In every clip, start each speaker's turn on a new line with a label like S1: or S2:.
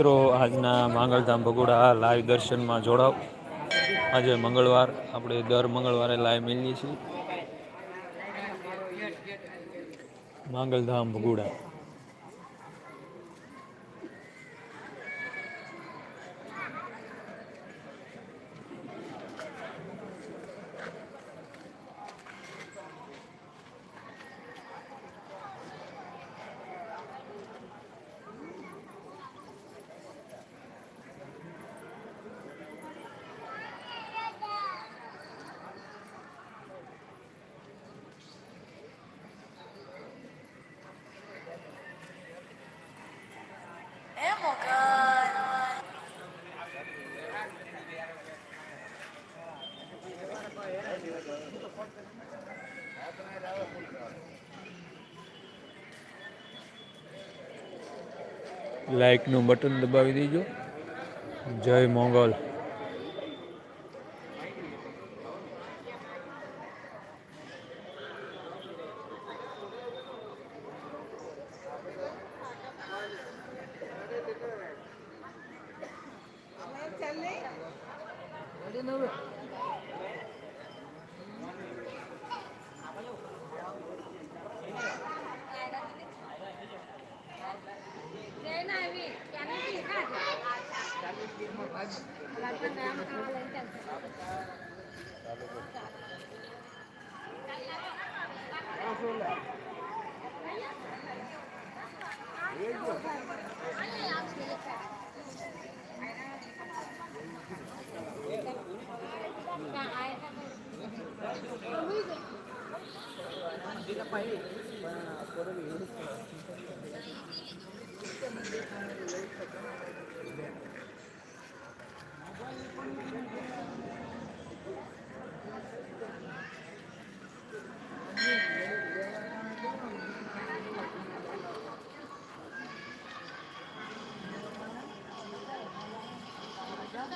S1: મિત્રો, આજના માંગલધામ ભગોડા લાઈવ દર્શનમાં જોડાવ આજે મંગળવાર, આપણે દર મંગળવારે લાઈવ મેળીએ છીએ. માંગલધામ ભગુડા. લાઈકનું બટન દબાવી દેજો. જય મોગલ.
S2: 那个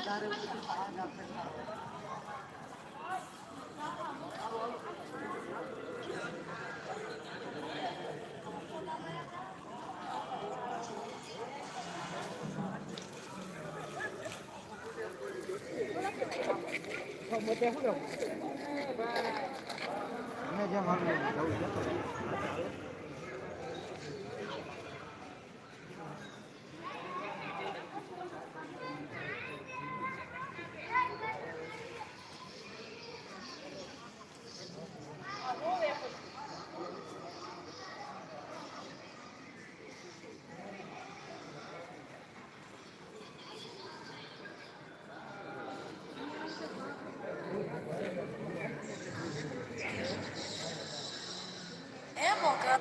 S2: Gracias. ખબર પોસ્ટો મેં જે મારું 먹어.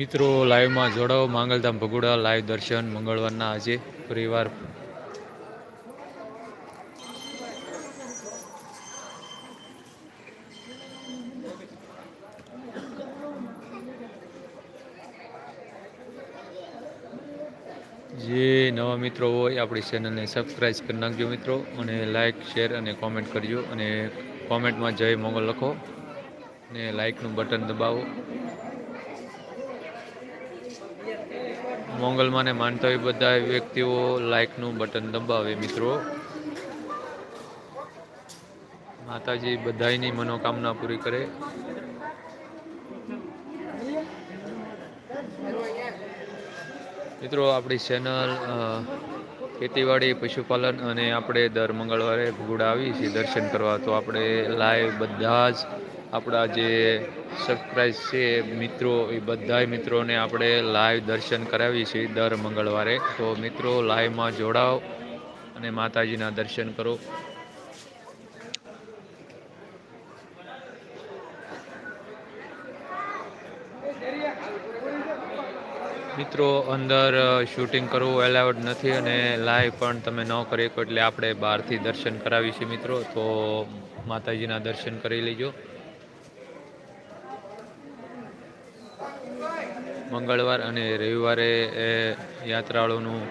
S1: મિત્રો, લાઈવમાં જોડાઓ. માંગલધામ ભગુડા લાઈવ દર્શન મંગળવારના આજે પરિવાર જે નવા મિત્રો હોય, આપણી ચેનલને સબસ્ક્રાઈબ કરી નાખજો મિત્રો અને લાઇક શેર અને કોમેન્ટ કરજો અને કોમેન્ટમાં જય મોગલ લખો અને લાઇકનું બટન દબાવો. મોંગલમાંને માનતા હોય બધા વ્યક્તિઓ લાઇકનું બટન દબાવે મિત્રો. માતાજી બધાની મનોકામના પૂરી કરે. મિત્રો, આપણી ચેનલ ખેતીવાડી, પશુપાલન અને આપણે દર મંગળવારે ભૂગોળ આવી છીએ દર્શન કરવા. તો આપણે લાઈવ બધા જ આપણા જે સબસ્ક્રાઈબ છે મિત્રો, એ બધા મિત્રોને આપણે લાઈવ દર્શન કરાવીએ છીએ દર મંગળવારે. તો મિત્રો લાઈવમાં જોડાઓ અને માતાજીના દર્શન કરો. મિત્રો, અંદર શૂટિંગ કરવું એલાઉડ નથી અને લાઈવ પણ તમે ન કરી શકો એટલે આપણે બહારથી દર્શન કરાવીએ છીએ મિત્રો. તો માતાજીના દર્શન કરી લેજો. મંગળવાર અને રવિવારે એ યાત્રાળુનું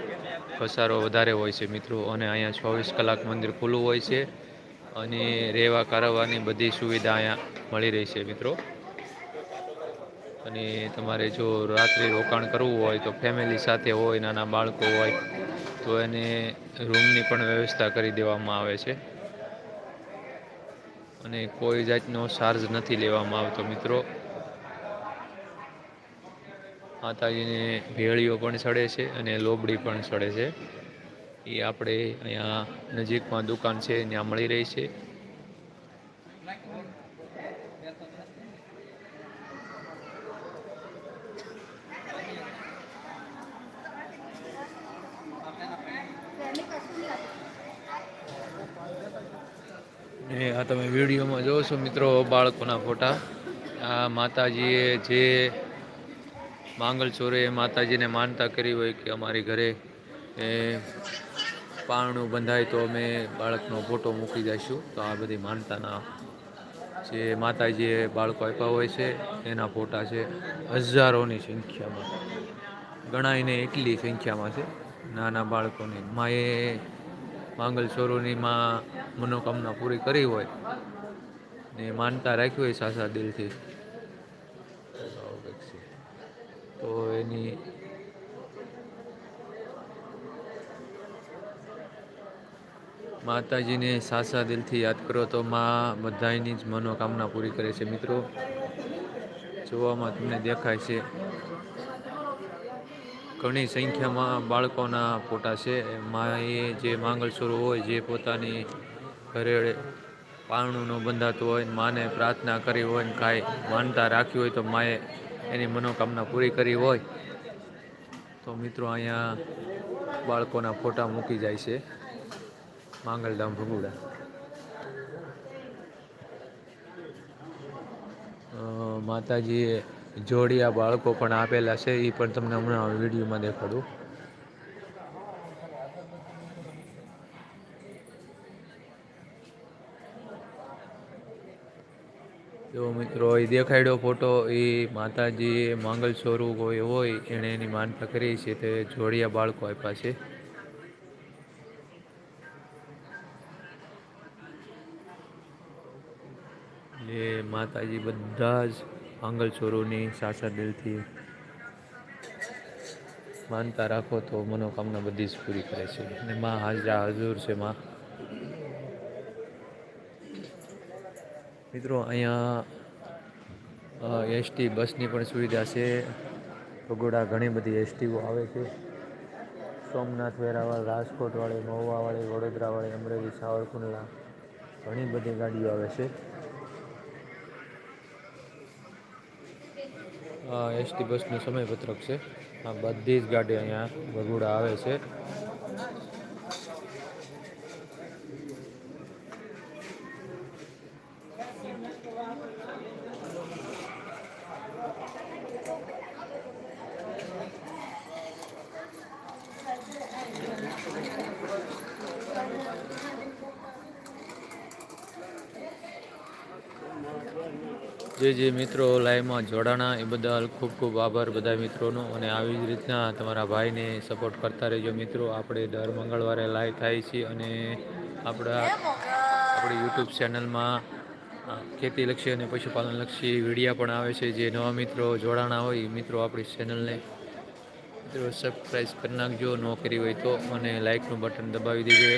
S1: ઘસારો વધારે હોય છે મિત્રો. અને અહીંયા ચોવીસ કલાક મંદિર ખુલ્લું હોય છે. અને રહેવા કરવાની બધી સુવિધા અહીંયા મળી રહી છે મિત્રો. અને તમારે જો રાત્રે રોકાણ કરવું હોય તો ફેમિલી સાથે હોય, નાના બાળકો હોય, તો એને રૂમની પણ વ્યવસ્થા કરી દેવામાં આવે છે. અને કોઈ જાતનો ચાર્જ નથી લેવામાં આવતો મિત્રો. માતાજીને ભેળીઓ પણ સડે છે અને લોબડી પણ સડે છે. એ આપણે અહીંયા નજીકમાં દુકાન છે, ત્યાં મળી રહી છે. ને આ તમે વિડીયોમાં જોશો મિત્રો બાળકોના ફોટા. આ માતાજીએ જે માંગલ ચોરે માતાજીને માનતા કરી હોય કે અમારી ઘરે, એ પારણું બંધાય તો અમે બાળકનો ફોટો મૂકી દઈશું તો આ બધી માનતાના જે માતાજીએ બાળકો આપ્યા હોય છે, એના ફોટા છે, હજારોની સંખ્યામાં. ગણાઈને એટલી સંખ્યામાં છે, નાના બાળકોની. માએ માંગલ ચોરોની માં મનોકામના પૂરી કરી હોય, ને માનતા રાખી હોય સાસા દિલથી. તો એની માતાજીને સાસા દિલથી યાદ કરો તો માં બધાની જ મનોકામના પૂરી કરે છે મિત્રો. જોવામાં તમને દેખાય છે. ઘણી સંખ્યામાં બાળકોના ફોટા છે. માએ જે માંગલસૂરો હોય, જે પોતાની ઘરે પારણું ન બંધાતું હોય, માને પ્રાર્થના કરી હોય ને કાંઈ માનતા રાખી હોય તો માએ એની મનોકામના પૂરી કરી હોય, તો મિત્રો અહીંયા બાળકોના ફોટા મૂકી જાય છે. માંગલધામ ભગુડા. માતાજીએ જોડિયા બાળકો પણ આપેલા છે એ પણ તમને હમણાં વિડીયોમાં દેખાડું જો એ દેખાડ્યો ફોટો, એ માતાજીએ માંગલ સ્વરૂપ હોય હોય એણે એની માનતા કરી છે તે જોડિયા બાળકો આપ્યા છે. એ માતાજી બધા જ માંગલ સ્વરૂપની સાચા દિલથી માનતા રાખો તો મનોકામના બધી જ પૂરી કરે છે. અને માં હાજરા હજુર છે માં. મિત્રો, અહીંયા એસટી બસની પણ સુવિધા છે. ભગોડા ઘણી બધી એસટીઓ આવે છે. સોમનાથ, વેરાવળ, રાજકોટવાળી, મહુવાવાળી, વડોદરાવાળી, અમરેલી, સાવરકુંડલા ઘણી બધી ગાડીઓ આવે છે. એસટી બસનું સમયપત્રક છે. આ બધી જ ગાડી અહીંયા ભગોડા આવે છે. જે જે મિત્રો લાઈવમાં જોડાણા, એ બદલ ખૂબ ખૂબ આભાર બધા મિત્રોનો. અને આવી જ રીતના તમારા ભાઈને સપોર્ટ કરતા રહેજો મિત્રો. આપણે દર મંગળવારે લાઈવ થાય છે અને આપણા આપણી યુટ્યુબ ચેનલમાં ખેતીલક્ષી અને પશુપાલનલક્ષી વિડીયા પણ આવે છે. જે નવા મિત્રો જોડાણા હોય મિત્રો આપણી ચેનલને મિત્રો સબસ્ક્રાઈબ કરી નાખજો. ન કરી હોય તો અને લાઇકનું બટન દબાવી દેજો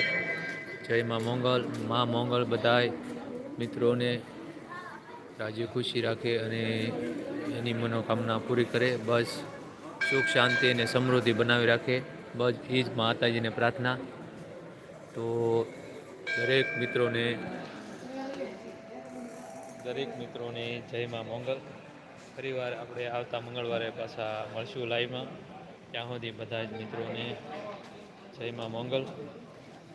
S1: જય માં મોંગલ. માં મોંગલ બધાય મિત્રોને. રાજી ખુશી રાખે અને એની મનોકામના પૂરી કરે. બસ સુખ, શાંતિ અને સમૃદ્ધિ બનાવી રાખે. બસ એ જ માતાજીને પ્રાર્થના. તો દરેક મિત્રોને દરેક મિત્રોને જય માં મોંગલ. ફરીવાર આપણે આવતા મંગળવારે પાછા મળશું લાઈવમાં. ત્યાં સુધી બધા જ મિત્રોને જય માં મોંગલ.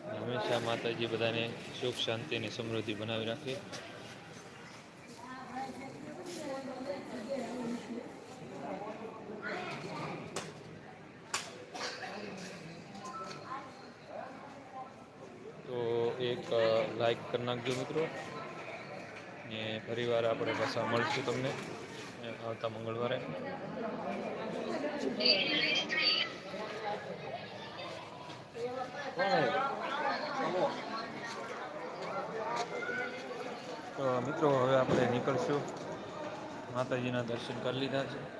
S1: હંમેશા માતાજી બધાને સુખ, શાંતિ અને સમૃદ્ધિ બનાવી રાખે તો એક લાઈક કરી નાખજો મિત્રો. ને ફરીવાર આપણે પાછા મળશું તમને. આવતા મંગળવારે. તો મિત્રો, હવે આપણે નીકળશું. માતાજીના દર્શન કરી લીધા છે.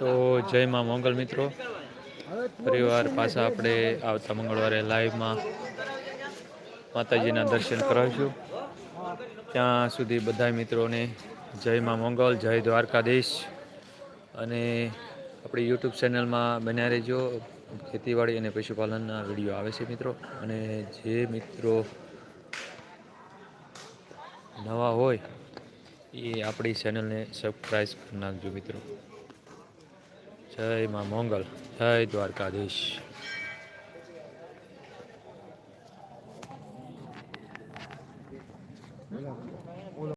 S1: તો જય માં મોંગલ મિત્રો. પરિવાર પાછા આપણે આવતા મંગળવારે લાઈવમાં માતાજીના દર્શન કરાવીશું. ત્યાં સુધી બધા મિત્રોને જય માં મોંગલ, જય દ્વારકાધીશ. અને આપણી યુટ્યુબ ચેનલમાં બન્યા રહેજો. ખેતીવાડી અને પશુપાલનના વીડિયો આવે છે મિત્રો. અને જે મિત્રો નવા હોય, એ આપણી ચેનલને સબસ્ક્રાઈબ કરી નાખજો મિત્રો. જય માં મોંગલ, જય દ્વારકાધીશ.